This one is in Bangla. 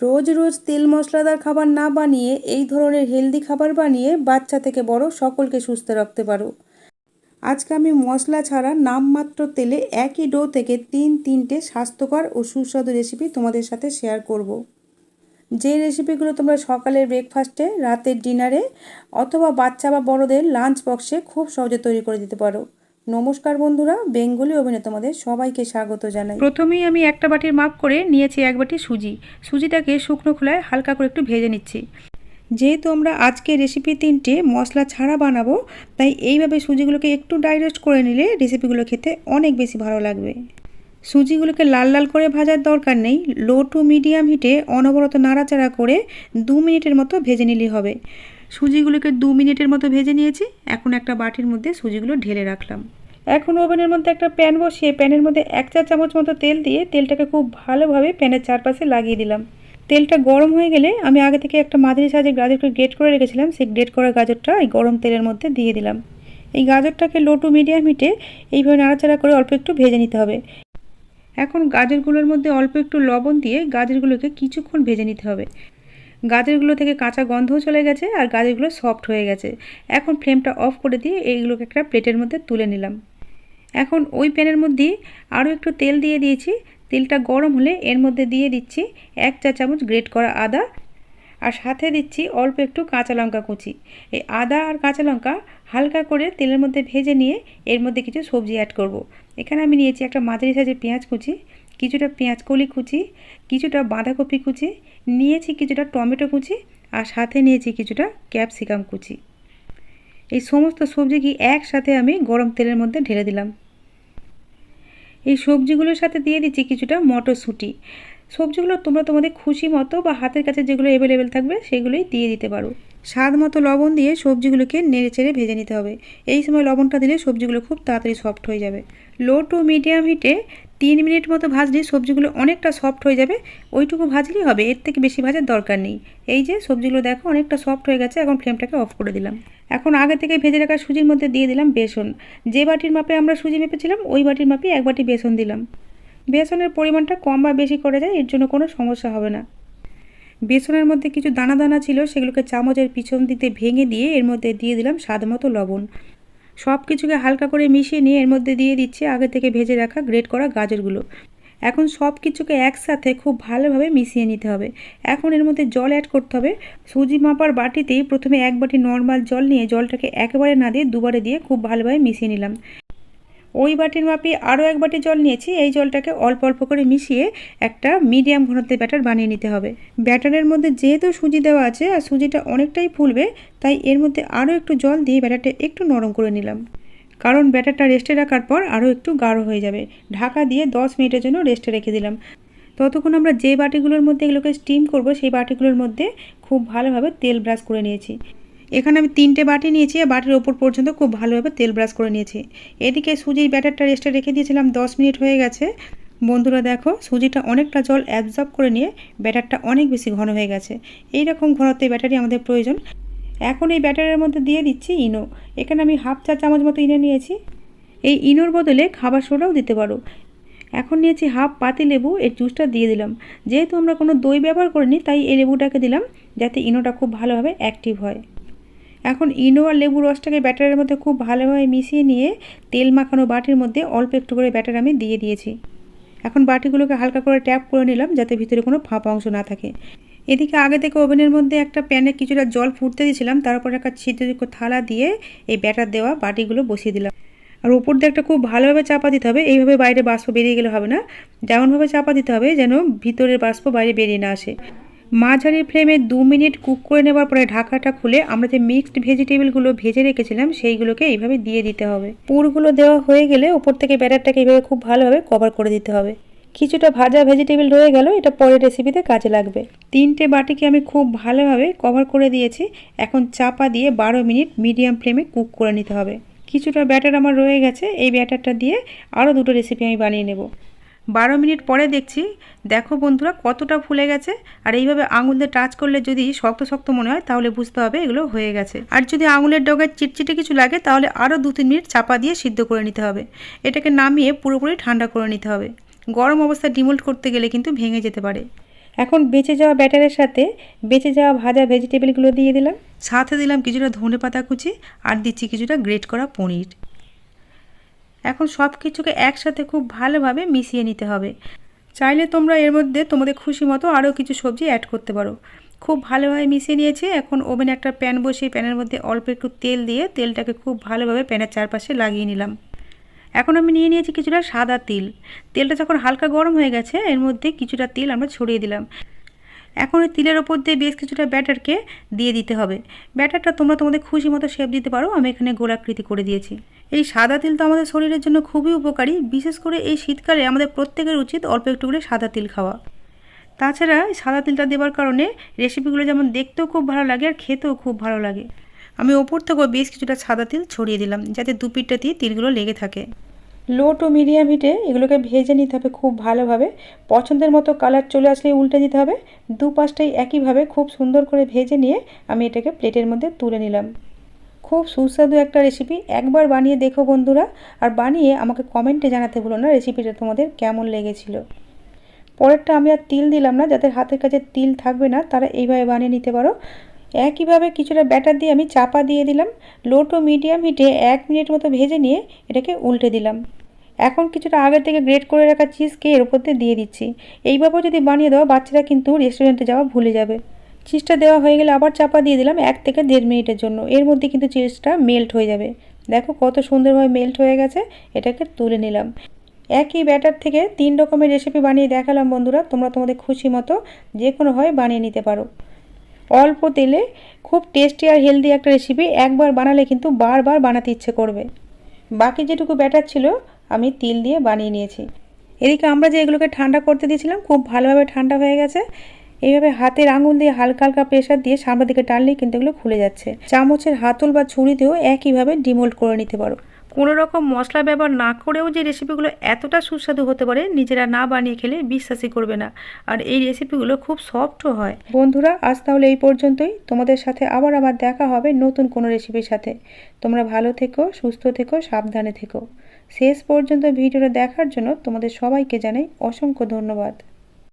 রোজ রোজ তেল মশলাদার খাবার না বানিয়ে এই ধরনের হেলদি খাবার বানিয়ে বাচ্চা থেকে বড় সকলকে সুস্থ রাখতে পারো আজকে আমি মশলা ছাড়া নামমাত্র তেলে একই ডো থেকে তিন তিনটে স্বাস্থ্যকর ও সুস্বাদু রেসিপি তোমাদের সাথে শেয়ার করব। যে রেসিপিগুলো তোমরা সকালের ব্রেকফাস্টে রাতের ডিনারে অথবা বাচ্চা বা বড়দের লাঞ্চ বক্সে খুব সহজে তৈরি করে দিতে পারো নমস্কার বন্ধুরা, বেঙ্গলি ওভেনে তোমাদের সবাইকে স্বাগত জানাই। প্রথমেই আমি একটা বাটির মাপ করে নিয়েছি এক বাটি সুজি। সুজিটাকে শুকনো খোলায় হালকা করে একটু ভেজে নিচ্ছি। যেহেতু আমরা আজকে রেসিপি তিনটে মশলা ছাড়া বানাবো, তাই এইভাবে সুজিগুলোকে একটু ডাইরেস্ট করে নিলে রেসিপিগুলো খেতে অনেক বেশি ভালো লাগবে। সুজিগুলোকে লাল লাল করে ভাজার দরকার নেই লো টু মিডিয়াম হিটে অনবরত নাড়াচাড়া করে দু মিনিটের মতো ভেজে নিলেই হবে। সুজিগুলোকে দু মিনিটের মতো ভেজে নিয়েছি। এখন একটা বাটির মধ্যে সুজিগুলো ঢেলে রাখলাম। এখন ওভেনের মধ্যে একটা প্যান বসিয়ে প্যানের মধ্যে এক চা চামচ মতো তেল দিয়ে তেলটাকে খুব ভালোভাবে প্যানের চারপাশে লাগিয়ে দিলাম। তেলটা গরম হয়ে গেলে আমি আগে থেকে একটা মাঝারি সাজের গাজরকে গ্রেট করে রেখেছিলাম। সেই গ্রেট করা গাজরটা এই গরম তেলের মধ্যে দিয়ে দিলাম। এই গাজরটাকে লো টু মিডিয়াম হিটে এইভাবে নাড়াচাড়া করে অল্প একটু ভেজে নিতে হবে। এখন গাজরগুলোর মধ্যে অল্প একটু লবণ দিয়ে গাজরগুলোকে কিছুক্ষণ ভেজে নিতে হবে। গাজরগুলো থেকে কাঁচা গন্ধও চলে গেছে আর গাজরগুলো সফট হয়ে গেছে। এখন ফ্লেমটা অফ করে দিয়ে এইগুলোকে একটা প্লেটের মধ্যে তুলে নিলাম। এখন ওই প্যানের মধ্যে আরও একটু তেল দিয়ে দিয়েছি। তেলটা গরম হলে এর মধ্যে দিয়ে দিচ্ছি এক চা চামচ গ্রেট করা আদা আর সাথে দিচ্ছি অল্প একটু কাঁচা লঙ্কা কুচি। এই আদা আর কাঁচা লঙ্কা হালকা করে তেলের মধ্যে ভেজে নিয়ে এর মধ্যে কিছু সবজি অ্যাড করব। এখানে আমি নিয়েছি একটা মাঝারি সাইজের পেঁয়াজ কুচি কিছুটা পেঁয়াজ কলি কুচি, কিছুটা বাঁধাকপি কুচি, নিয়েছি কিছুটা টমেটো কুচি আর সাথে নিয়েছি কিছুটা ক্যাপসিকাম কুচি। এই সমস্ত সবজি কি একসাথে আমি গরম তেলের মধ্যে ঢেলে দিলাম। এই সবজিগুলোর সাথে দিয়ে দিচ্ছি কিছুটা মটরশুঁটি। সবজিগুলো তোমরা তোমাদের খুশি মতো বা হাতের কাছে যেগুলো অ্যাভেলেবেল থাকবে সেগুলোই দিয়ে দিতে পারো। স্বাদ মতো লবণ দিয়ে সবজিগুলোকে নেড়ে চেড়ে ভেজে নিতে হবে। এই সময় লবণটা দিলে সবজিগুলো খুব তাড়াতাড়ি সফট হয়ে যাবে। লো টু মিডিয়াম হিটে তিন মিনিট মতো ভাজলে সবজিগুলো অনেকটা সফট হয়ে যাবে, ওইটুকু ভাজলেই হবে, এর থেকে বেশি ভাজার দরকার নেই। এই যে সবজিগুলো দেখো অনেকটা সফট হয়ে গেছে, এখন ফ্লেমটাকে অফ করে দিলাম। এখন আগে থেকে ভেজে রাখা সুজির মধ্যে দিয়ে দিলাম বেসন। যে বাটির মাপে আমরা সুজি মেপেছিলাম, ওই বাটির মাপে এক বাটি বেসন দিলাম। বেসনের পরিমাণটা কম বা বেশি করে যায়, এর জন্য কোনো সমস্যা হবে না। বেসনের মধ্যে কিছু দানা দানা ছিল, সেগুলোকে চামচের পিছন দিতে ভেঙে দিয়ে এর মধ্যে দিয়ে দিলাম স্বাদ মতো লবণ। সব কিছুকে হালকা করে মিশিয়ে নিয়ে এর মধ্যে দিয়ে দিচ্ছি আগে থেকে ভেজে রাখা গ্রেট করা গাজরগুলো। এখন সব কিছুকে একসাথে খুব ভালোভাবে মিশিয়ে নিতে হবে। এখন এর মধ্যে জল অ্যাড করতে হবে। সুজি মাপার বাটিতেই প্রথমে এক বাটি নর্মাল জল নিয়ে জলটাকে একেবারে না দিয়ে দুবারে দিয়ে খুব ভালোভাবে মিশিয়ে নিলাম। ওই বাটির মাপি আরও এক বাটি জল নিয়েছি। এই জলটাকে অল্প অল্প করে মিশিয়ে একটা মিডিয়াম ঘনত্বের ব্যাটার বানিয়ে নিতে হবে। ব্যাটারের মধ্যে যেহেতু সুজি দেওয়া আছে আর সুজিটা অনেকটাই ফুলবে, তাই এর মধ্যে আরও একটু জল দিয়ে ব্যাটারটা একটু নরম করে নিলাম। কারণ ব্যাটারটা রেস্টে রাখার পর আরও একটু গাঢ় হয়ে যাবে। ঢাকা দিয়ে দশ মিনিটের জন্য রেস্টে রেখে দিলাম। ততক্ষণ আমরা যে বাটিগুলোর মধ্যে এগুলোকে স্টিম করব, সেই বাটিগুলোর মধ্যে খুব ভালোভাবে তেল ব্রাশ করে নিয়েছি। এখানে আমি তিনটে বাটি নিয়েছি, আর বাটির ওপর পর্যন্ত খুব ভালোভাবে তেল ব্রাশ করে নিয়েছি। এদিকে সুজির ব্যাটারটা রেস্টে রেখে দিয়েছিলাম, দশ মিনিট হয়ে গেছে। বন্ধুরা দেখো, সুজিটা অনেকটা জল অ্যাবজর্ব করে নিয়ে ব্যাটারটা অনেক বেশি ঘন হয়ে গেছে। এই রকম ঘনত্বের ব্যাটারি আমাদের প্রয়োজন। এখন এই ব্যাটারের মধ্যে দিয়ে দিচ্ছি ইনো। এখানে আমি হাফ চা চামচ মতো ইনো নিয়েছি। এই ইনোর বদলে খাবার সোডাও দিতে পারো। এখন নিয়েছি হাফ পাতি লেবু, এর জুসটা দিয়ে দিলাম। যেহেতু আমরা কোনো দই ব্যবহার করিনি, তাই এই লেবুটাকে দিলাম, যাতে ইনোটা খুব ভালোভাবে অ্যাক্টিভ হয়। এখন ইনো আর লেবু রসটাকে ব্যাটারের মধ্যে খুব ভালোভাবে মিশিয়ে নিয়ে তেল মাখানো বাটির মধ্যে অল্প একটু করে ব্যাটার আমি দিয়ে দিয়েছি। এখন বাটিগুলোকে হালকা করে ট্যাপ করে নিলাম যাতে ভিতরে কোনো ফাঁপা অংশ না থাকে। এদিকে আগে থেকে ওভেনের মধ্যে একটা প্যানে কিছুটা জল ফুটতে দিয়েছিলাম তার তারপর একটা ছিদ্রযুক্ত থালা দিয়ে এই ব্যাটার দেওয়া বাটিগুলো বসিয়ে দিলাম। আর উপর দিয়ে একটা খুব ভালোভাবে চাপা দিতে হবে, এইভাবে বাইরে বাষ্প বেরিয়ে গেলে হবে না। যেমনভাবে চাপা দিতে হবে যেন ভিতরের বাষ্প বাইরে বেরিয়ে না আসে। মাঝারি ফ্লেমে দু মিনিট কুক করে নেবার পরে ঢাকাটা খুলে আমরা যে মিক্সড ভেজিটেবলগুলো ভেজে রেখেছিলাম, সেইগুলোকে এইভাবে দিয়ে দিতে হবে। পুরগুলো দেওয়া হয়ে গেলে ওপর থেকে ব্যাটারটাকে এইভাবে খুব ভালোভাবে কভার করে দিতে হবে। কিছুটা ভাজা ভেজিটেবল রয়ে গেল, এটা পরের রেসিপিতে কাজে লাগবে। তিনটে বাটিকে আমি খুব ভালোভাবে কভার করে দিয়েছি। এখন চাপা দিয়ে বারো মিনিট মিডিয়াম ফ্লেমে কুক করে নিতে হবে। কিছুটা ব্যাটার আমার রয়ে গেছে, এই ব্যাটারটা দিয়ে আরও দুটো রেসিপি আমি বানিয়ে নেব। বারো মিনিট পরে দেখছি, দেখো বন্ধুরা কতটা ফুলে গেছে। আর এইভাবে আঙুল দিয়ে টাচ করলে যদি শক্ত শক্ত মনে হয়, তাহলে বুঝতে হবে এগুলো হয়ে গেছে। আর যদি আঙুলের ডগায় চিটচিটে কিছু লাগে, তাহলে আরও দু তিন মিনিট চাপা দিয়ে সিদ্ধ করে নিতে হবে। এটাকে নামিয়ে পুরোপুরি ঠান্ডা করে নিতে হবে। গরম অবস্থায় ডিমোল্ট করতে গেলে কিন্তু ভেঙে যেতে পারে। এখন বেঁচে যাওয়া ব্যাটারের সাথে বেঁচে যাওয়া ভাজা ভেজিটেবলগুলো দিয়ে দিলাম। সাথে দিলাম কিছুটা ধনে পাতা কুচি, আর দিচ্ছি কিছুটা গ্রেট করা পনির। এখন সব কিছুকে একসাথে খুব ভালোভাবে মিশিয়ে নিতে হবে। চাইলে তোমরা এর মধ্যে তোমাদের খুশি মতো আরও কিছু সবজি অ্যাড করতে পারো। খুব ভালোভাবে মিশিয়ে নিয়েছি। এখন ওভেনে একটা প্যান বসিয়ে প্যানের মধ্যে অল্প একটু তেল দিয়ে তেলটাকে খুব ভালোভাবে প্যানের চারপাশে লাগিয়ে নিলাম। এখন আমি নিয়ে নিয়েছি কিছুটা সাদা তিল। তেলটা যখন হালকা গরম হয়ে গেছে, এর মধ্যে কিছুটা তেল আমরা ছড়িয়ে দিলাম। এখন ওই তিলের ওপর দিয়ে বেশ কিছুটা ব্যাটারকে দিয়ে দিতে হবে। ব্যাটারটা তোমরা তোমাদের খুশি মতো শেপ দিতে পারো, আমি এখানে গোলাকৃতি করে দিয়েছি। এই সাদা তিল তো আমাদের শরীরের জন্য খুবই উপকারী, বিশেষ করে এই শীতকালে আমাদের প্রত্যেকের উচিত অল্প একটু করে সাদা তিল খাওয়া। তাছাড়া সাদা তিলটা দেওয়ার কারণে রেসিপিগুলো যেমন দেখতেও খুব ভালো লাগে আর খেতেও খুব ভালো লাগে। আমি ওপর থেকেও বেশ কিছুটা সাদা তিল ছড়িয়ে দিলাম, যাতে দু পিঠটাতেই তিলগুলো লেগে থাকে। লো টু মিডিয়াম হিটে এগুলোকে ভেজে নিতে হবে খুব ভালোভাবে। পছন্দের মতো কালার চলে আসলে উল্টে দিতে হবে। দু পাশটাই একইভাবে খুব সুন্দর করে ভেজে নিয়ে আমি এটাকে প্লেটের মধ্যে তুলে নিলাম। খুব সুস্বাদু একটা রেসিপি একবার বানিয়ে দেখো বন্ধুরা। আর বানিয়ে আমাকে কমেন্টে জানাতে ভুলো না রেসিপিটা তোমাদের কেমন লেগেছিল। পরেরটা আমি আর তিল দিলাম না, যাদের হাতের কাছে তিল থাকবে না, তারা এইভাবে বানিয়ে নিতে পারো। একইভাবে কিছুটা ব্যাটার দিয়ে আমি চাপা দিয়ে দিলাম। লো টু মিডিয়াম হিটে এক মিনিট মতো ভেজে নিয়ে এটাকে উল্টে দিলাম। এখন কিছুটা আগের থেকে গ্রেট করে রাখা চিজকে এর উপর দিয়ে দিয়ে দিচ্ছি। এইভাবেও যদি বানিয়ে দেওয়া বাচ্চারা কিন্তু রেস্টুরেন্টে যাওয়া ভুলে যাবে। চিজটা দেওয়া হয়ে গেলে আবার চাপা দিয়ে দিলাম এক থেকে দেড় মিনিটের জন্য। এর মধ্যে কিন্তু চিজটা মেল্ট হয়ে যাবে। দেখো কত সুন্দরভাবে মেল্ট হয়ে গেছে। এটাকে তুলে নিলাম। একই ব্যাটার থেকে তিন রকমের রেসিপি বানিয়ে দেখালাম বন্ধুরা। তোমরা তোমাদের খুশি মতো যে কোনোভাবে বানিয়ে নিতে পারো। অল্প তেলে খুব টেস্টি আর হেলদি একটা রেসিপি একবার বানালে কিন্তু বারবার বানাতে ইচ্ছে করবে। বাকি যেটুকু ব্যাটার ছিল, আমি তিল দিয়ে বানিয়ে নিয়েছি। এদিকে আমরা যে এগুলোকে ঠান্ডা করতে দিয়েছিলাম, খুব ভালোভাবে ঠান্ডা হয়ে গেছে। এইভাবে হাতের আঙুল দিয়ে হালকা হালকা প্রেশার দিয়ে সামনের দিকে টানলেই কিন্তু এগুলো খুলে যাচ্ছে। চামচের হাতল বা ছুরিতেও একইভাবে ডিমোল্ড করে নিতে পারো। কোনো রকম মশলা ব্যবহার না করেও যে রেসিপিগুলো এতটা সুস্বাদু হতে পারে, নিজেরা না বানিয়ে খেলে বিশ্বাসই করবে না। আর এই রেসিপিগুলো খুব সফটও হয়। বন্ধুরা, আজ তাহলে এই পর্যন্তই। তোমাদের সাথে আবার আবার দেখা হবে নতুন কোনো রেসিপির সাথে। তোমরা ভালো থেকো, সুস্থ থেকো, সাবধানে থেকো। শেষ পর্যন্ত ভিডিওটা দেখার জন্য তোমাদের সবাইকে জানাই অসংখ্য ধন্যবাদ।